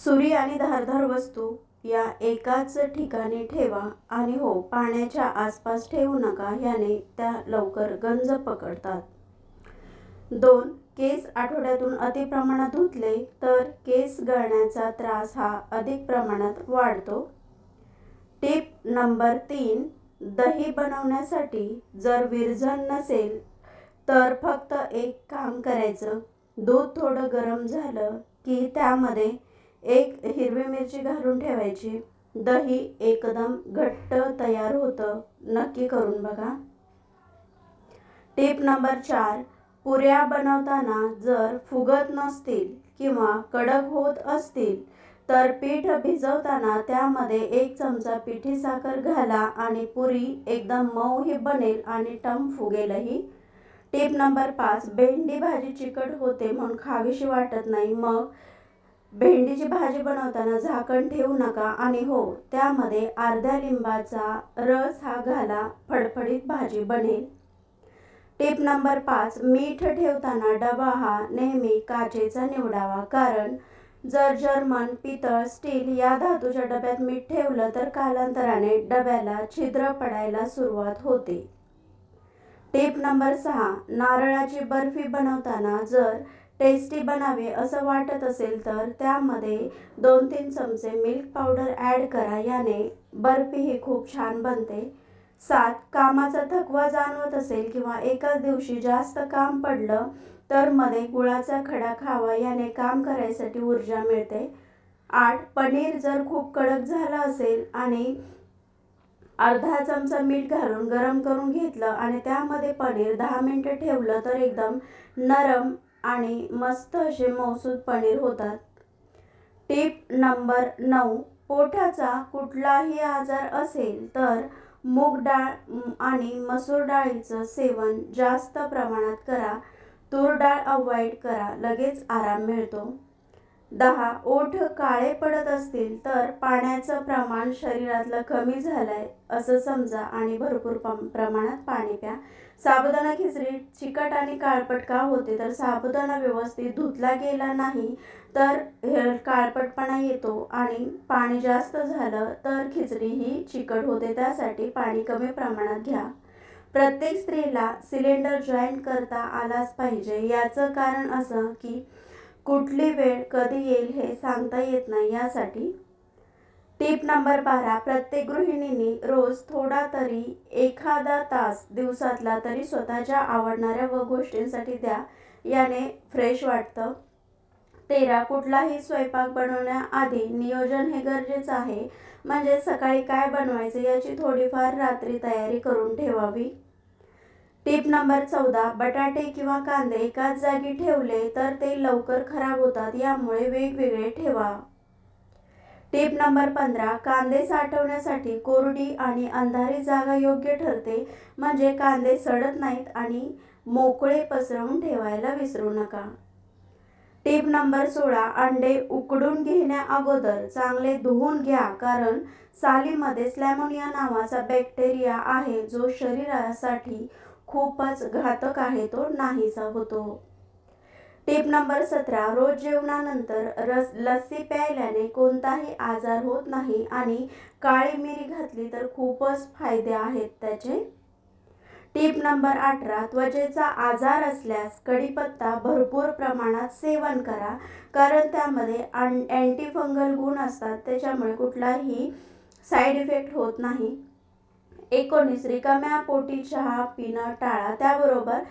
सुरी आणि धारधार वस्तू या एकाच ठिकाणी ठेवा आणि हो पाण्याच्या आसपास ठेवू नका याने त्या लवकर गंज पकडतात. दोन केस आठवड्यातून अति प्रमाणात धुतले तर केस गळण्याचा त्रास हा अधिक प्रमाणात वाढतो. टिप नंबर तीन दही बनवण्यासाठी जर विरजन नसेल तर फक्त एक काम करायचं. दूध थोडं गरम झालं की त्यामध्ये एक हिरवी मिरची घालून ठेवायची. दही एकदम घट्ट तयार होतं. नक्की करून बघा. टिप नंबर चार पुऱ्या बनवताना जर फुगत नसतील किंवा कडक होत असतील तर पीठ भिजवताना त्यामध्ये एक चमचा पिठी साखर घाला आणि पुरी एकदम मऊही बनेल आणि टम फुगेलही. टिप नंबर पाच भेंडी भाजी चिकट होते म्हणून खावीशी वाटत नाही. मग भेंडीची भाजी बनवताना झाकण ठेवू नका आणि हो त्यामध्ये अर्ध्या लिंबाचा रस हा घाला फडफडीत भाजी बनेल. टिप नंबर पाच मीठ ठेवताना डबा हा नेहमी काचेचा निवडावा कारण जर जर्मन पितळ स्टील या धातूच्या डब्यात मीठ ठेवलं तर कालांतराने डब्याला छिद्र पडायला सुरुवात होते. टिप नंबर सहा नारळाची बर्फी बनवताना जर टेस्टी बनावे असं वाटत असेल तर त्यामध्ये दोन तीन चमचे मिल्क पावडर ॲड करा. याने बर्फी ही खूप छान बनते. सात कामाचा थकवा जाणवत असेल किंवा एकाच दिवशी जास्त काम पडलं तर मध्ये गुळाचा खडा खावा. याने काम करायसाठी ऊर्जा मिळते. आठ पनीर जर खूप कडक झालं असेल आणि अर्धा चमचा मीठ घालून गरम करून घेतलं आणि त्यामध्ये पनीर दहा मिनटं ठेवलं तर एकदम नरम आणि मस्त असे मौसूद पनीर होतात. टिप नंबर नऊ पोटाचा कुठलाही आजार असेल तर मूग डाळ आणि मसूर डाळीचं सेवन जास्त प्रमाणात करा. तूर डाळ अवॉइड करा लगेच आराम मिळतो. दहा ओठ काळे पडत असतील तर पाण्याचं प्रमाण शरीरातलं कमी झालंय असं समजा. आणि भरपूर प्रमाणात पाणी प्या. साबुदाणा खिचडी चिकट आणि काळपट का होते? तर साबुदाणा व्यवस्थित धुतला गेला नाही तर हे काळपटपणा येतो. आणि पाणी जास्त झालं तर खिचडी ही चिकट होते त्यासाठी पाणी कमी प्रमाणात घ्या. प्रत्येक स्त्रीला सिलेंडर जॉईन करता आलाच पाहिजे. याचं कारण असं की कुठली वेळ कधी येईल हे सांगता येत नाही यासाठी टीप नंबर बारा प्रत्येक गृहिणींनी रोज थोडा तरी एखादा तास दिवसातला तरी स्वतःच्या आवडणाऱ्या व गोष्टींसाठी द्या याने फ्रेश वाटतं. तेरा कुठलाही स्वयंपाक बनवण्याआधी नियोजन हे गरजेचं आहे. म्हणजे सकाळी काय बनवायचं याची थोडीफार रात्री तयारी करून ठेवावी. टिप नंबर चौदा बटाटे किंवा कांदे एकाच जागी ठेवले तर ते लवकर खराब होतात यामुळे वेगवेगळे ठेवा. टिप नंबर पंधरा कांदे साठवण्यासाठी कोरडी आणि अंधारी जागा योग्य ठरते म्हणजे कांदे सडत नाहीत आणि मोकळे पसरवून ठेवायला विसरू नका. टिप नंबर सोळा अंडे उकडून घेण्या अगोदर चांगले धुवून घ्या कारण सालीमध्ये स्लॅमोनिया नावाचा बॅक्टेरिया आहे जो शरीरासाठी खूपच घातक आहे तो नाहीसा होतो. टिप नंबर सतरा रोज जेवणानंतर रस लस्सी प्यायल्याने कोणताही आजार होत नाही आणि काळी मिरी घातली तर खूपच फायदे आहेत त्याचे. टिप नंबर अठरा त्वचेचा आजार असल्यास कढीपत्ता भरपूर प्रमाणात सेवन करा कारण त्यामध्ये अँटीफंगल गुण असतात त्याच्यामुळे कुठलाही साईड इफेक्ट होत नाही. एकोणीस रिकाम्या पोटी चहा पिणं टाळा त्याबरोबर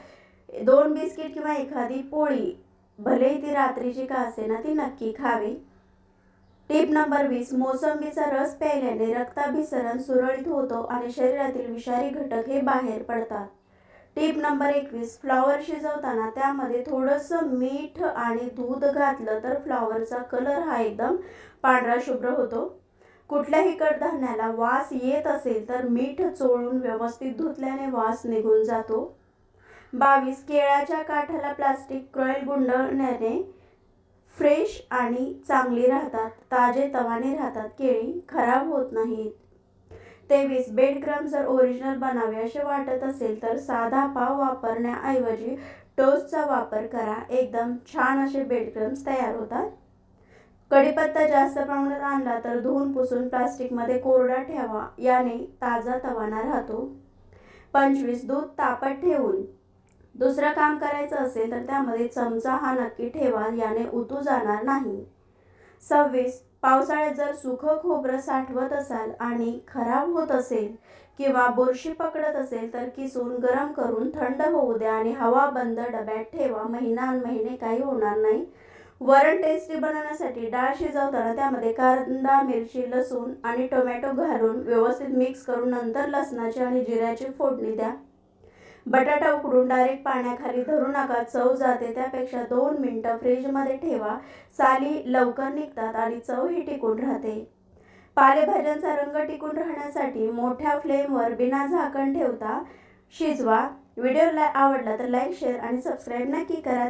दोन बिस्किट किंवा एखादी पोळी भलेही ती रात्रीची का असे ना ती नक्की खावी. टीप नंबर वीस मोसंबीचा रस प्यायल्याने रक्ताभिसरण सुरळीत होतो आणि शरीरातील विषारी घटक हे बाहेर पडतात. टीप नंबर एकवीस फ्लॉवर शिजवताना त्यामध्ये थोडंसं मीठ आणि दूध घातलं तर फ्लॉवरचा कलर हा एकदम पांढरा शुभ्र होतो. कुठल्याही कडधान्याला वास येत असेल तर मीठ चोळून व्यवस्थित धुतल्याने वास निघून जातो. बावीस केळ्याच्या काठाला प्लास्टिक क्रॉईल गुंडळण्याने फ्रेश आणि चांगली राहतात. ताजे तवाने राहतात. केळी खराब होत नाहीत. तेवीस बेडक्रम जर ओरिजिनल बनावे असे वाटत असेल तर साधा पाव वापरण्याऐवजी टोस्टचा वापर करा. एकदम छान असे बेडक्रम्स तयार होतात. कढीपत्ता जास्त प्रमाणात आणला तर धुवून पुसून प्लास्टिकमध्ये कोरडा ठेवा याने ताजा तवाना राहतो. पंचवीस दूध तापत ठेवून. दुसरं काम करायचं असेल तर त्यामध्ये चमचा हा नक्की ठेवा याने उतू जाणार नाही. सव्वीस पावसाळ्यात जर सुखं खोबरं साठवत असाल आणि खराब होत असेल किंवा बुरशी पकडत असेल तर किसून गरम करून थंड होऊ द्या आणि हवा बंद डब्यात ठेवा. महिना महिने काही होणार नाही. वरण टेस्टी बनवण्यासाठी डाळ शिजवताना त्यामध्ये कांदा मिरची लसूण आणि टोमॅटो घालून व्यवस्थित मिक्स करून नंतर लसणाची आणि जिऱ्याची फोडणी द्या. बटाटा उकडून डायरेक्ट पाण्याखाली धरू नका. चव जाते त्यापेक्षा दोन मिनटं फ्रीजमध्ये ठेवा. साली लवकर निघतात आणि चव ही टिकून राहते. पालेभाज्यांचा रंग टिकून राहण्यासाठी मोठ्या फ्लेमवर बिना झाकण ठेवता शिजवा. व्हिडिओ आवडला तर लाईक शेअर आणि सबस्क्राईब नक्की करा.